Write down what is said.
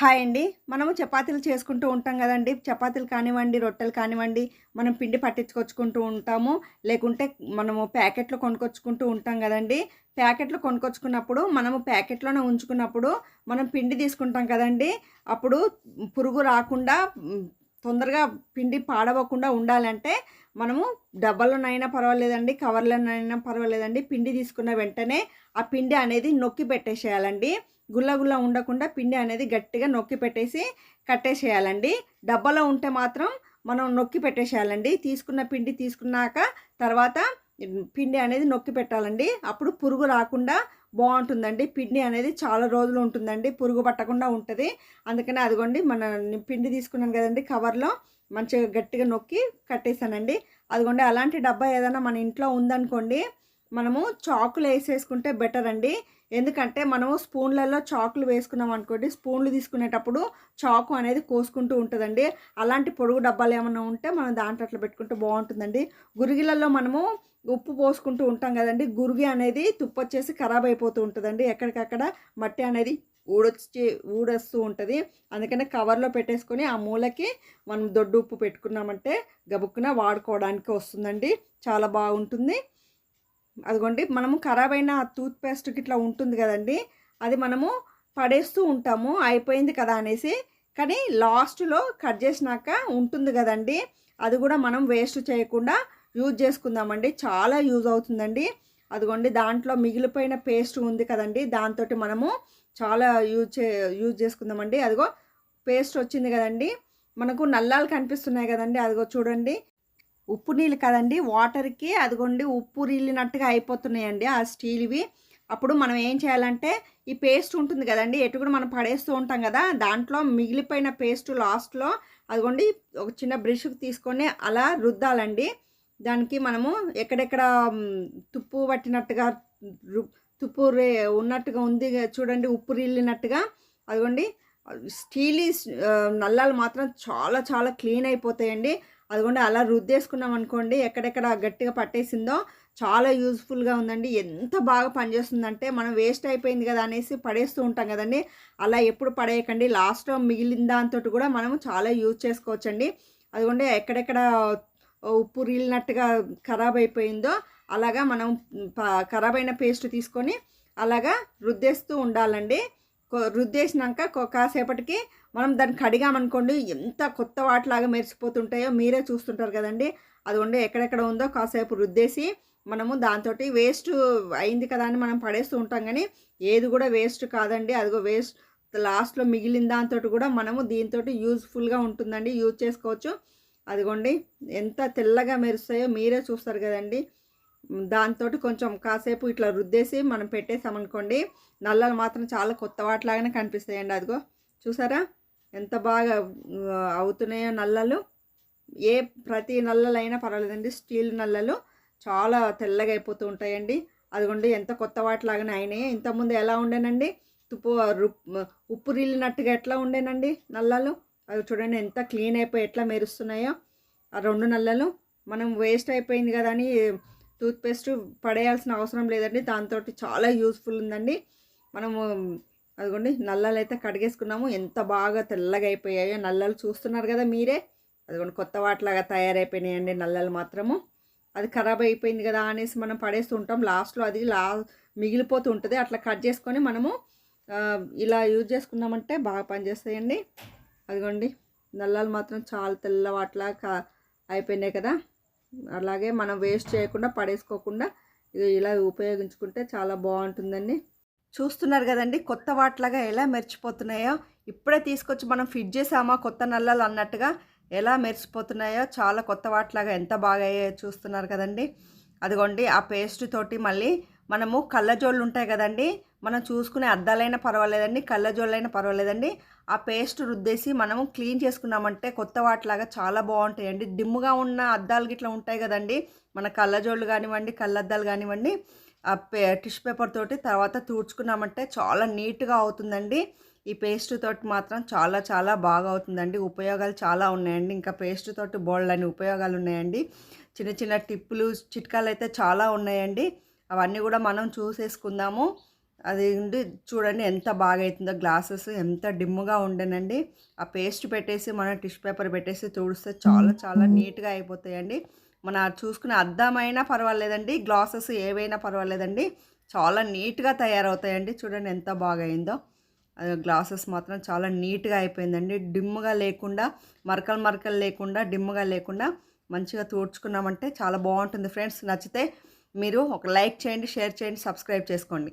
Hi అండి. మనము చపాతీలు చేసుకుంటూ ఉంటాం కదండి. చపాతీలు కానివ్వండి రొట్టెలు కానివ్వండి మనం పిండి పట్టించుకొచ్చుకుంటూ ఉంటాము. లేకుంటే మనము ప్యాకెట్లు కొనుక్కొచ్చుకుంటూ ఉంటాం కదండి. ప్యాకెట్లు కొనుక్కొచ్చుకున్నప్పుడు మనము ప్యాకెట్లోనే ఉంచుకున్నప్పుడు మనం పిండి తీసుకుంటాం కదండి. అప్పుడు పురుగు రాకుండా తొందరగా పిండి పాడవకుండా ఉండాలంటే మనము డబ్బాలోనైనా పర్వాలేదండి కవర్లోనైనా పర్వాలేదండి. పిండి తీసుకున్న వెంటనే ఆ పిండి అనేది నొక్కి పెట్టేసేయాలండి. గుల్ల గుల్ల ఉండకుండా పిండి అనేది గట్టిగా నొక్కి పెట్టేసి కట్టేసేయాలండి. డబ్బాలో ఉంటే మాత్రం మనం నొక్కి పెట్టేసేయాలండి. తీసుకున్న పిండి తీసుకున్నాక తర్వాత పిండి అనేది నొక్కి పెట్టాలండి. అప్పుడు పురుగు రాకుండా బాగుంటుందండి. పిండి అనేది చాలా రోజులు ఉంటుందండి. పురుగు పట్టకుండా ఉంటుంది. అందుకని అదిగోండి మన పిండి తీసుకున్నాను కదండి కవర్లో మంచిగా గట్టిగా నొక్కి కట్టేసానండి. అదిగోండి అలాంటి డబ్బా ఏదైనా మన ఇంట్లో ఉందనుకోండి మనము చాకులు వేసేసుకుంటే బెటర్ అండి ఎందుకంటే మనము స్పూన్లలో చాకులు వేసుకున్నాం అనుకోండి స్పూన్లు తీసుకునేటప్పుడు చాకు అనేది కోసుకుంటూ ఉంటుందండి. అలాంటి పొడుగు డబ్బాలు ఏమైనా ఉంటే మనం దాంట్లో అట్లా పెట్టుకుంటే బాగుంటుందండి. గురిగిలలో మనము ఉప్పు పోసుకుంటూ ఉంటాం కదండి. గురిగి అనేది తుప్పొచ్చేసి ఖరాబ్ అయిపోతూ ఉంటుందండి. ఎక్కడికక్కడ మట్టి అనేది ఊడొచ్చి ఊడొస్తూ ఉంటుంది. అందుకనే కవర్లో పెట్టేసుకొని ఆ మూలకి మనం దొడ్డు ఉప్పు పెట్టుకున్నామంటే గబుక్కున వాడుకోవడానికి వస్తుందండి. చాలా బాగుంటుంది. అదిగోండి మనము ఖరాబ్ అయిన టూత్ పేస్ట్ ఇట్లా ఉంటుంది కదండి అది మనము పడేస్తూ ఉంటాము అయిపోయింది కదా అనేసి. కానీ లాస్ట్లో కట్ చేసినాక ఉంటుంది కదండి అది కూడా మనం వేస్ట్ చేయకుండా యూజ్ చేసుకుందామండి చాలా యూజ్ అవుతుందండి. అదిగోండి దాంట్లో మిగిలిపోయిన పేస్ట్ ఉంది కదండి దాంతో మనము చాలా యూజ్ చే యూజ్ చేసుకుందామండి. అదిగో పేస్ట్ వచ్చింది కదండి మనకు నల్లాలు కనిపిస్తున్నాయి కదండి అదిగో చూడండి. ఉప్పు నీళ్ళు కదండి వాటర్కి అదిగోండి ఉప్పు రీలినట్టుగా అయిపోతున్నాయండి ఆ స్టీల్వి. అప్పుడు మనం ఏం చేయాలంటే ఈ పేస్ట్ ఉంటుంది కదండి ఎటు కూడా మనం పడేస్తూ ఉంటాం కదా దాంట్లో మిగిలిపోయిన పేస్ట్ లాస్ట్లో అదిగోండి ఒక చిన్న బ్రష్కి తీసుకొని అలా రుద్దాలండి. దానికి మనము ఎక్కడెక్కడ తుప్పు పట్టినట్టుగా రు- తుప్పు రే ఉన్నట్టుగా ఉంది చూడండి ఉప్పు రిల్లినట్టుగా. అదిగోండి స్టీలీ నల్లాలు మాత్రం చాలా చాలా క్లీన్ అయిపోతాయండి. అదిగోండి అలా రుద్దేసుకున్నాం అనుకోండి ఎక్కడెక్కడ గట్టిగా పట్టేసిందో చాలా యూజ్ఫుల్గా ఉందండి. ఎంత బాగా పనిచేస్తుందంటే మనం వేస్ట్ అయిపోయింది కదా అనేసి పడేస్తూ ఉంటాం కదండి. అలా ఎప్పుడు పడేయకండి. లాస్ట్లో మిగిలిన దాంతో కూడా మనం చాలా యూజ్ చేసుకోవచ్చండి. అదిగోండి ఎక్కడెక్కడ ఉప్పు రీలినట్టుగా ఖరాబ్ అయిపోయిందో అలాగా మనం ప- ఖరాబ్ అయిన పేస్ట్ తీసుకొని అలాగా రుద్దేస్తూ ఉండాలండి. రుద్దేసినాక కాసేపటికి మనం దాన్ని కడిగామనుకోండి ఎంత కొత్త వాటిలాగా మెరిసిపోతుంటాయో మీరే చూస్తుంటారు కదండి. అదిగోండి ఎక్కడెక్కడ ఉందో కాసేపు రుద్దేసి మనము దాంతో వేస్ట్ అయింది కదా అని మనం పడేస్తూ ఉంటాం కానీ ఏది కూడా వేస్ట్ కాదండి. అదిగో వేస్ట్ లాస్ట్లో మిగిలిన దాంతో కూడా మనము దీంతో యూజ్ఫుల్గా ఉంటుందండి. యూజ్ చేసుకోవచ్చు. అదిగోండి ఎంత తెల్లగా మెరుస్తాయో మీరే చూస్తారు కదండి. దాంతో కొంచెం కాసేపు ఇట్లా రుద్దేసి మనం పెట్టేసామనుకోండి నల్లలు మాత్రం చాలా కొత్త వాటిలాగానే కనిపిస్తాయండి. అదిగో చూసారా? ఎంత బాగా అవుతున్నాయో నల్లలు. ఏ ప్రతి నల్లలైనా పర్వాలేదండి. స్టీల్ నల్లలు చాలా తెల్లగా అయిపోతూ ఉంటాయండి. అదిగోండి ఎంత కొత్త వాటిలాగానే అయినాయి. ఇంతకుముందు ఎలా ఉండేనండి? తుప్పు ఉప్పు రిల్లినట్టుగా ఎట్లా ఉండేనండి నల్లలు? అవి చూడండి ఎంత క్లీన్ అయిపోయి ఎట్లా మెరుస్తున్నాయో. ఆ రెండు నల్లలు. మనం వేస్ట్ అయిపోయింది కదా అని టూత్పేస్ట్ పడేయాల్సిన అవసరం లేదండి. దాంతో చాలా యూస్ఫుల్ ఉందండి. మనము అదిగోండి నల్లలు అయితే కడిగేసుకున్నాము. ఎంత బాగా తెల్లగా అయిపోయాయో నల్లలు చూస్తున్నారు కదా మీరే. అదిగోండి కొత్త వాటిలాగా తయారైపోయినాయండి నల్లలు మాత్రము. అది ఖరాబ్ అయిపోయింది కదా అనేసి మనం పడేస్తూ ఉంటాం. లాస్ట్లో అది లా మిగిలిపోతూ ఉంటుంది. అట్లా కట్ చేసుకొని మనము ఇలా యూజ్ చేసుకున్నామంటే బాగా పనిచేస్తాయండి. అదిగోండి నల్లలు మాత్రం చాలా తెల్ల వాటిలా అయిపోయినాయి కదా. అలాగే మనం వేస్ట్ చేయకుండా పడేసుకోకుండా ఇది ఇలా ఉపయోగించుకుంటే చాలా బాగుంటుందండి. చూస్తున్నారు కదండి కొత్త వాటిలాగా ఎలా మెరిచిపోతున్నాయో. ఇప్పుడే తీసుకొచ్చి మనం ఫిట్ చేసామా కొత్త నల్లలు అన్నట్టుగా ఎలా మెరిచిపోతున్నాయో చాలా కొత్త వాటిలాగా ఎంత బాగా అయ్యాయో చూస్తున్నారు కదండి. అదిగోండి ఆ పేస్ట్ తోటి మళ్ళీ మనము కళ్ళజోళ్ళు ఉంటాయి కదండి. మనం చూసుకునే అద్దాలైనా పర్వాలేదండి కళ్ళజోళ్ళైనా పర్వాలేదండి. ఆ పేస్ట్ రుద్దేసి మనము క్లీన్ చేసుకున్నామంటే కొత్త వాటిలాగా చాలా బాగుంటాయండి. డిమ్ముగా ఉన్న అద్దాలు గిట్లా ఉంటాయి కదండి. మన కళ్ళజోళ్ళు కానివ్వండి కళ్ళద్దాలు కానివ్వండి ఆ పే టిష్యూ పేపర్ తోటి తర్వాత తుడుచుకున్నామంటే చాలా నీట్గా అవుతుందండి. ఈ పేస్ట్ తోటి మాత్రం చాలా చాలా బాగా అవుతుందండి. ఉపయోగాలు చాలా ఉన్నాయండి. ఇంకా పేస్ట్ తోటి బోల్డ్ అని ఉపయోగాలు ఉన్నాయండి చిన్న చిన్న టిప్పులు చిట్కాలు అయితే చాలా ఉన్నాయండి. అవన్నీ కూడా మనం చూసేసుకుందాము. అది ఉండి చూడండి ఎంత బాగా అవుతుందో గ్లాసెస్ ఎంత డిమ్ముగా ఉండేనండి. ఆ పేస్ట్ పెట్టేసి మనం టిష్యూ పేపర్ పెట్టేసి తుడిస్తే చాలా చాలా నీట్గా అయిపోతాయండి. మన చూసుకునే అద్దమైనా పర్వాలేదండి గ్లాసెస్ ఏవైనా పర్వాలేదండి. చాలా నీట్గా తయారవుతాయండి. చూడండి ఎంత బాగా అయిందో గ్లాసెస్ మాత్రం చాలా నీట్గా అయిపోయిందండి. డిమ్ముగా లేకుండా మరకలు మరకలు లేకుండా డిమ్ముగా లేకుండా మంచిగా తూడ్చుకున్నామంటే చాలా బాగుంటుంది ఫ్రెండ్స్. నచ్చితే మీరు ఒక లైక్ చేయండి షేర్ చేయండి సబ్స్క్రైబ్ చేసుకోండి.